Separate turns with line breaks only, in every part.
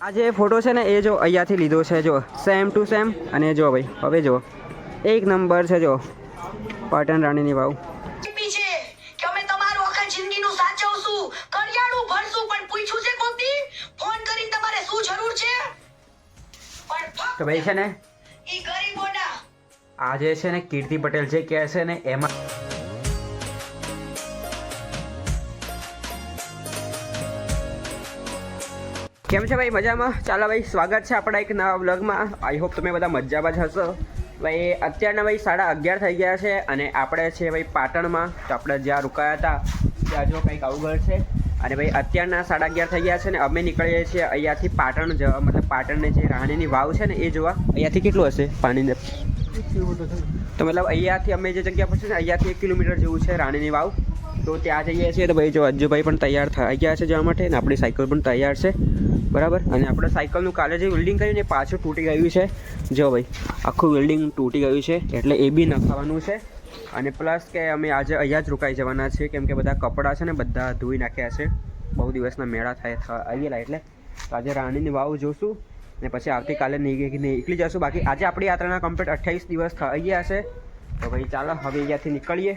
આ જે ફોટો છે ને એ જો અહીંયાથી લીધો છે જો સેમ ટુ સેમ અને જો ભાઈ હવે જો એક નંબર છે જો પાટણ રાણીની વાવ. તો ભાઈ છે ને
આજે
આ જે છે ને કીર્તિ પટેલ જે કહે છે ને એમાં કેમ છે ભાઈ? મજામાં? ચાલો ભાઈ, સ્વાગત છે આપણા એક નવા બ્લોગમાં આઈ હોપ તમે બધા મજામાં જ હશો. ભાઈ, અત્યારના ભાઈ સાડા અગિયાર થઈ ગયા છે અને આપણે છે ભાઈ પાટણમાં, તો આપણે જ્યાં રોકાયા હતા, ત્યાં જો કંઈક આવું ઘર છે. અને ભાઈ, અત્યારના સાડા અગિયાર થઈ ગયા છે ને અમે નીકળીએ છીએ અહીંયાથી પાટણ જવા મતલબ પાટણની જે રાણીની વાવ છે ને એ જોવા. અહીંયાથી કેટલું હશે પાણીને? તો મતલબ અહીંયાથી અમે જે જગ્યા પર છે ને, અહીંયાથી એક કિલોમીટર જેવું છે રાણીની વાવ. તો ત્યાં જઈએ છીએ. તો ભાઈ, જો અજ્જુભાઈ પણ તૈયાર થઈ ગયા છે જવા માટે ને આપણી સાયકલ પણ તૈયાર છે. બરાબર? અને આપણે સાયકલનું કાલે જે વેલ્ડિંગ કરીને પાછું તૂટી ગયું છે. જો ભાઈ આખું વેલ્ડિંગ તૂટી ગયું છે એટલે એ બી નખાવાનું છે. અને પ્લસ કે અમે આજે અહીંયા જ રોકાઈ જવાના છીએ કેમ કે બધા કપડાં છે ને બધા ધોઈ નાખ્યા છે. બહુ દિવસના મેળા થાય આવેલા એટલે. આજે રાણીની વાવ જોશું ને પછી આવતીકાલે નીકળી જશું. બાકી આજે આપણી યાત્રાના કમ્પ્લીટ અઠ્યાવીસ દિવસ થઈ ગયા છે. તો ભાઈ ચાલો હવે અહીંયાથી નીકળીએ.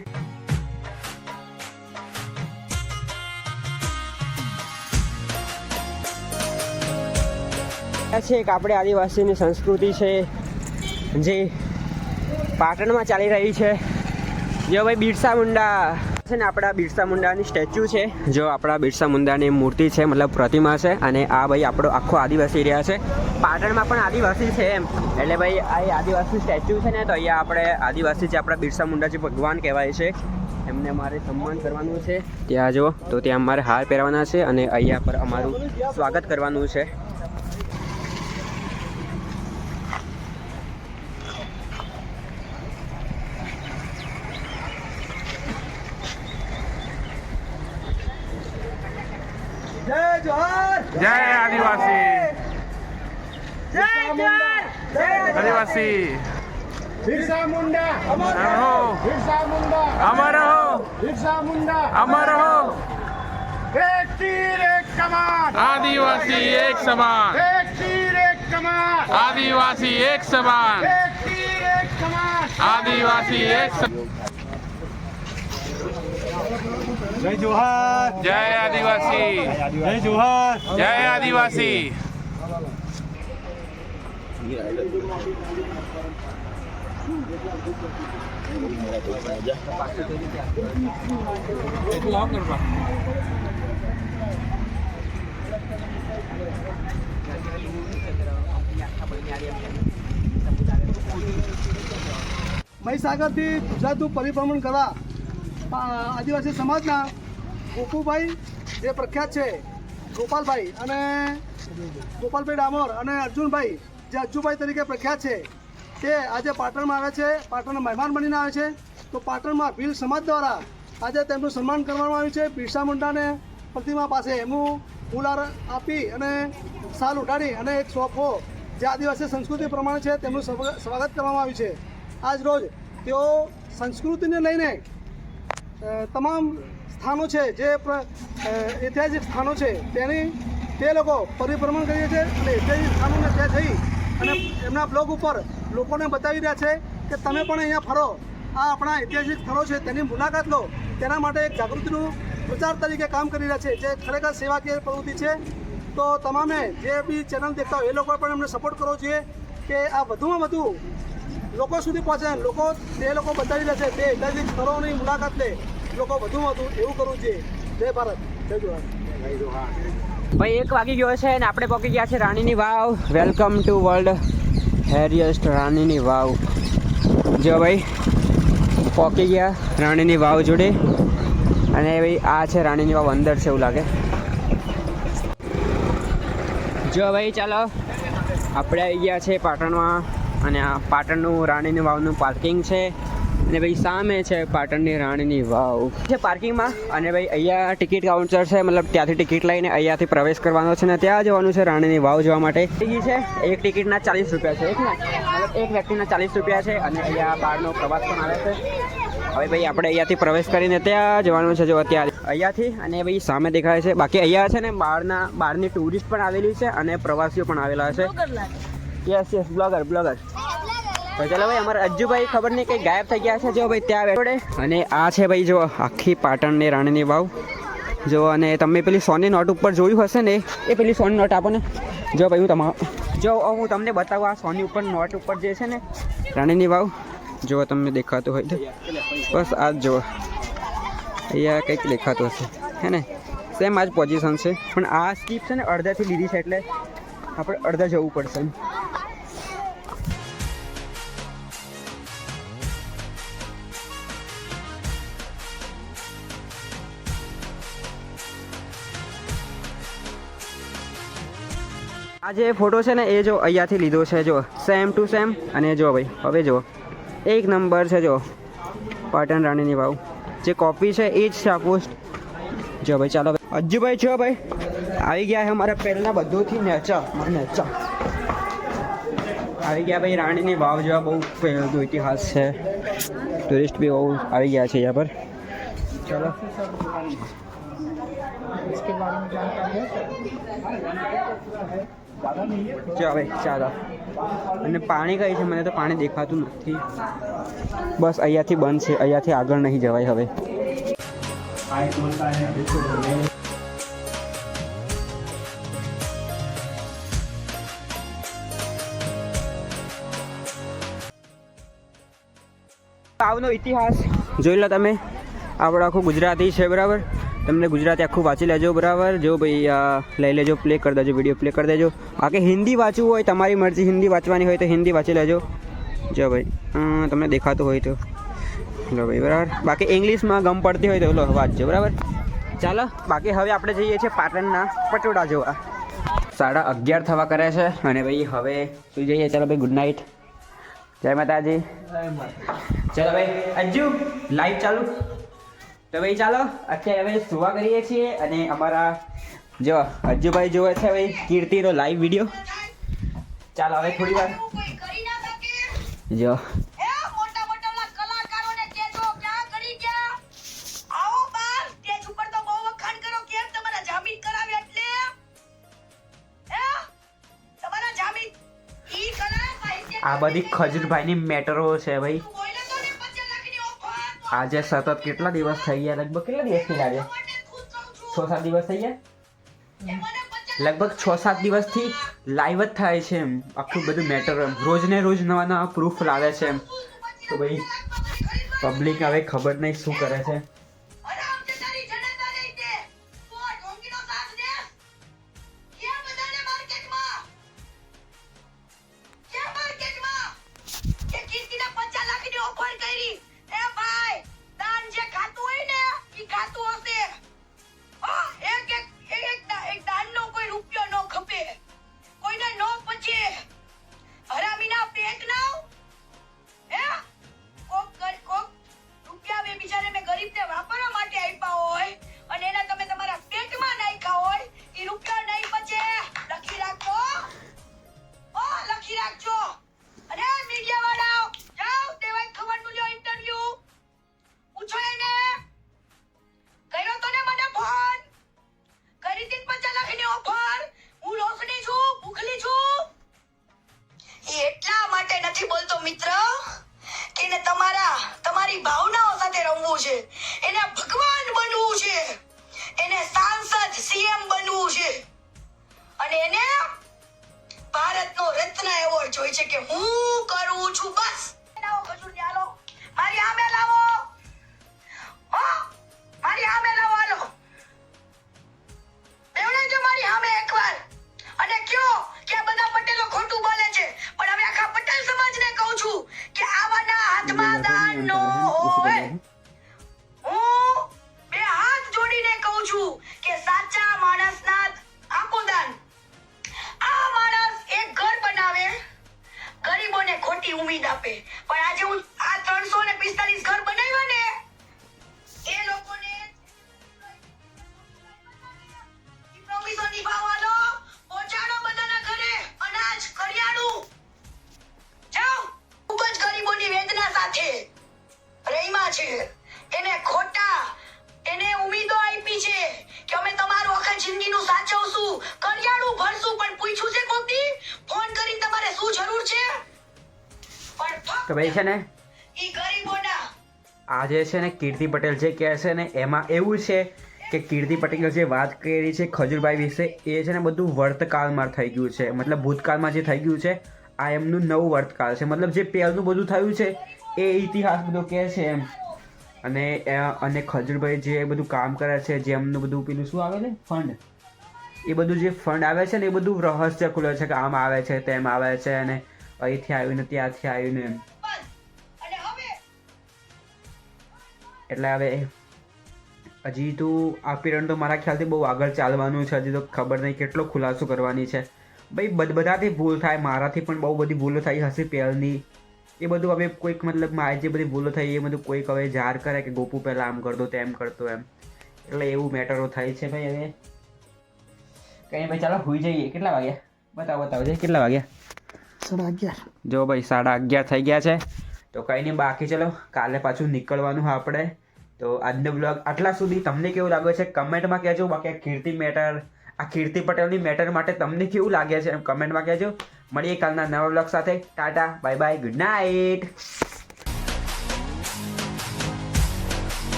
છે એક આપણે આદિવાસીની સંસ્કૃતિ છે, જે પાટણમાં ચાલી રહી છે. જો ભાઈ બિરસા મુંડા છે ને આપણા બિરસા મુંડાની સ્ટેચ્યુ છે. જો આપણા બિરસા મુંડાની મૂર્તિ છે, મતલબ પ્રતિમા છે, અને આ ભાઈ આપણો આખો આદિવાસી રહ્યા છે. પાટણમાં પણ આદિવાસી છે એમ. એટલે ભાઈ આ આદિવાસી સ્ટેચ્યુ છે ને, તો અહીંયા આપણે આદિવાસી જે આપણા બિરસા મુંડા જે ભગવાન કહેવાય છે. એમને મારે સન્માન કરવાનું છે. ત્યાં જો તો ત્યાં અમારે હાર પહેરવાના છે, અને અહીંયા પર અમારું સ્વાગત કરવાનું છે.
જય આદિવાસી! આદિવાસી!
બિરસા મુંડા!
અમર રહો!
બિરસા મુંડા!
અમર રહો!
બિરસા મુંડા!
અમર રહો!
એક તીર એક કમાન
આદિવાસી એક સમાન!
એક તીર એક કમાન
આદિવાસી એક સમાન!
એક તીર એક કમાન
આદિવાસી એક
જય જોહાર.
જય આદિવાસી.
જય જોહાર.
જય આદિવાસી.
મહીસાગરથી ગુજરાતનું પરિભ્રમણ કરવા આદિવાસી સમાજના ગોપુભાઈ જે પ્રખ્યાત છે, ગોપાલભાઈ અને ગોપાલભાઈ ડામોર અને અર્જુનભાઈ, જે અજ્જુભાઈ તરીકે પ્રખ્યાત છે, તે આજે પાટણમાં આવે છે, પાટણના મહેમાન બનીને આવે છે. તો પાટણમાં ભીલ સમાજ દ્વારા આજે તેમનું સન્માન કરવામાં આવ્યું છે. બિરસા મુંડાને પ્રતિમા પાસે એમનું ફૂલાર આપી અને સાલ ઉઠાડી અને એક સોફો જે આદિવાસી સંસ્કૃતિ પ્રમાણે છે, તેમનું સ્વ- સ્વાગત કરવામાં આવ્યું છે. આજ રોજ તેઓ સંસ્કૃતિને લઈને તમામ સ્થાનો છે, જે ઐતિહાસિક સ્થાનો છે, તેની, તે લોકો પરિભ્રમણ કરીએ છે અને ઐતિહાસિક સ્થાનોને ત્યાં જઈ અને એમના બ્લોગ ઉપર લોકોને બતાવી રહ્યા છે કે તમે પણ અહીંયા ફરો. આ આપણા ઐતિહાસિક સ્થળો છે, તેની મુલાકાત લો. તેના માટે એક જાગૃતિનું પ્રચાર તરીકે કામ કરી રહ્યા છે, જે ખરેખર સેવાકીય પ્રવૃત્તિ છે. તો તમામે જે બી ચેનલ દેખતા હોય, એ લોકોએ પણ એમને સપોર્ટ કરવો જોઈએ કે આ વધુમાં વધુ લોકો સુધી પહોંચે લોકો તે લોકો બતાવી લે છે તે ઐતિહાસિક સ્થળોની મુલાકાત લે લોકો વધુમાં વધુ એવું કરવું જોઈએ જય ભારત. જય જોહાર
ભાઈ એક વાગી ગયો છે અને આપણે પહોંચી ગયા છે રાણીની વાવ. વેલકમ ટુ વર્લ્ડ હેરિયસ્ટ રાણીની વાવ. જો ભાઈ પહોંચી ગયા રાણીની વાવ જોડે. અને ભાઈ આ છે રાણીની વાવ અંદર છે એવું લાગે. જો ભાઈ ચાલો. આપણે આવી ગયા છે પાટણમાં. અને આ પાટણનું રાણીની વાવનું પાર્કિંગ છે. અને ભાઈ સામે છે પાટણની રાણીની વાવ. છે પાર્કિંગમાં અને ભાઈ અહીંયા ટિકિટ કાઉન્ટર છે. મતલબ ત્યાંથી ટિકિટ લઈને અહીંયાથી પ્રવેશ કરવાનો છે ને ત્યાં જવાનું છે રાણીની વાવ જોવા માટે. ટિકિટ છે, એક ટિકિટના ચાલીસ રૂપિયા છે, એક મતલબ એક વ્યક્તિના ચાલીસ રૂપિયા છે અને અહીંયા બહારનો પ્રવાસ પણ આવે છે. હવે ભાઈ આપણે અહીંયાથી પ્રવેશ કરીને ત્યાં જવાનું છે જો અત્યારે. અહીંયાથી અને ભાઈ સામે દેખાય છે. બાકી અહીંયા છે ને બહારના, બહારની ટુરિસ્ટ પણ આવેલી છે અને પ્રવાસીઓ પણ આવેલા છે. યસ યસ બ્લોગર બ્લોગર તો ચાલો ભાઈ, અમારા અજ્જુભાઈ ખબર નહીં કંઈ ગાયબ થઈ ગયા છે. જો ભાઈ, ત્યાં બેઠોડે અને આ છે ભાઈ, જો આખી પાટણની રાણીની વાવ. જો, અને તમે પેલી સોની નોટ ઉપર જોયું હશે ને? એ પેલી સોની નોટ આપો ને. જો ભાઈ, હું તમારા જો, હું તમને બતાવું આ સોની ઉપર, નોટ ઉપર જે છે ને, રાણીની વાવ. જો, તમને દેખાતું હોય તો. બસ, આ જ જુઓ. અહીંયા કંઈક દેખાતું હશે. હે ને? સેમ આ જ પોઝિશન છે. પણ આ સ્કીપ છે ને, અડધાથી લીધી છે એટલે આપણે અડધા જવું પડશે જે ફોટો છે ને એ જો અહીંયાથી લીધો છે જો સેમ ટુ સેમ અને જો ભાઈ, હવે જો, એક નંબર છે જો, પાટણ રાણીની વાવ. જે કોપી છે એ જ છે આ પોસ્ટ જો ભાઈ, ચાલો ભાઈ. અજ્જુભાઈ, છો ભાઈ? આવી ગયા છે અમારા પહેલાં બધુંથી નેચા નેચા. આવી ગયા ભાઈ રાણીની વાવ જેવા, બહુ ઇતિહાસ છે. ટુરિસ્ટ બી બહુ આવી ગયા છે અહીંયા પર. ચાલો. જો હવે ચાલો અને પાણી કઈ છે મને તો પાણી દેખાતું નથી બસ અહીંયાથી બંધ છે અહીંયાથી આગળ નહીં જવાય હવે આવનો ઇતિહાસ. જોઈ લો તમે આપણો આખું ગુજરાતી છે બરાબર? તમને ગુજરાતી આખું વાંચી લેજો બરાબર? જો ભાઈ લઈ લેજો પ્લે કરી દેજો વીડિયો પ્લે કરી દેજો. બાકી હિન્દી વાંચવું હોય તમારી મરજી હિન્દી વાંચવાની હોય તો હિન્દી વાંચી લેજો. જો ભાઈ તમને દેખાતું હોય તો. લો ભાઈ બરાબર? બાકી ઇંગ્લિશમાં ગમ પડતી હોય તો લો વાંચજો બરાબર? ચાલો બાકી હવે આપણે જઈએ છીએ પાટણના પટોડા જોવા. સાડા અગિયાર થવા કરે છે અને ભાઈ હવે સુઈ જઈએ. ચાલો ભાઈ ગુડ નાઇટ જય માતાજી. ચાલો ભાઈ અજુ લાઈવ ચાલુ. તો ભાઈ ચાલો અત્યારે હવે સુવા કરીએ છીએ અને અમારા જો અજ્જુભાઈ જોવે છે ભાઈ કીર્તિનો લાઈવ વીડિયો ચાલો હવે થોડી વાર. જો. આ બધી ખજૂરભાઈની મેટરો છે ભાઈ
બોલે તો ને 50 લાખની ઓફર
આજે સતત કેટલા દિવસ થઈ ગયા? લગભગ કેટલા દિવસથી
થઈ કહું છું
સાત દિવસ થઈ ગયા?
એ મને 50
લગભગ છ સાત દિવસથી લાઈવ જ થાય છે એમ. આખું બધું મેટર એમ. રોજ ને રોજ નવા નવા પ્રૂફ લાવે છે એમ. તો ભાઈ પબ્લિક હવે ખબર નહીં શું કરે છે.
ભારતનો રત્ન એવોર્ડ જોઈ છે કે હું કરું છું બસ. લાવો ખજૂર હાલો મારી આમે લાવો. હો? મારી આમે લાવો હાલો બેવડે જો મારી આમે એકવાર. અને કયો કે આ બધા પટેલો ખોટું બોલે છે. પણ હવે આખા પટેલ સમાજને કહું છું કે આવાના હાથમાં દાન નો હોય. હું બે હાથ જોડીને કહું છું ગરીબોને ખોટી આપે. પણ આજે હું આ ત્રણસો ને પિસ્તાલીસ ઘર બનાવ્યા ને
તો ભાઈ છે ને? આજે છે ને કીર્તિ પટેલ જે કહે છે ને એમાં એવું છે કે કીર્તિ પટેલ જે વાત કરી છે ખજૂરભાઈ વિશે એ છે ને બધું વર્તકાળમાં થઈ ગયું છે. મતલબ ભૂતકાળમાં જે થઈ ગયું છે આ એમનું નવું વર્તકાળ છે. મતલબ જે પહેલું બધું થયું છે એ ઇતિહાસ બધો કહે છે એમ. અને અને ખજૂરભાઈ જે બધું કામ કરે છે જે એમનું બધું પેલું શું આવે ને ફંડ એ બધું જે ફંડ આવે છે ને એ બધું રહસ્ય ખુલે છે કે આમ આવે છે તેમ આવે છે અને અહીંથી આવ્યું ને ત્યાંથી આવ્યું ને એમ. એટલે હવે હજી તો આ પિરિયડ તો મારા ખ્યાલથી બહુ આગળ ચાલવાનું છે હજી તો ખબર નહીં કેટલો ખુલાસો કરવાની છે. ભાઈ બધ- બધાથી ભૂલ થાય મારાથી પણ બહુ બધી ભૂલો થઈ હશે પહેલની. એ બધું હવે કોઈક મતલબ મારી જે બધી ભૂલો થઈ એ બધું કોઈક હવે જાહેર કરે કે ગોપુ પહેલાં આમ કરતો તેમ કરતો એમ. એટલે એવું મેટરો થાય છે ભાઈ હવે. કંઈ ભાઈ ચાલો હોઈ જઈએ. કેટલા વાગ્યા? બતાવો બતાવો છે કેટલા વાગ્યા?
સાડા અગિયાર.
જો ભાઈ સાડા અગિયાર થઈ ગયા છે. તો કંઈ નહીં બાકી ચલો કાલે પાછું નીકળવાનું આપણે. તો આજનો બ્લોગ આટલા સુધી તમને કેવું લાગે છે? કમેન્ટમાં કહેજો. બાકી આ કીર્તિ મેટર, આ કીર્તિ પટેલની મેટર માટે તમને કેવું લાગે છે કમેન્ટમાં કહેજો. મળીએ કાલના નવા બ્લોગ સાથે. Tata, bye bye, good night.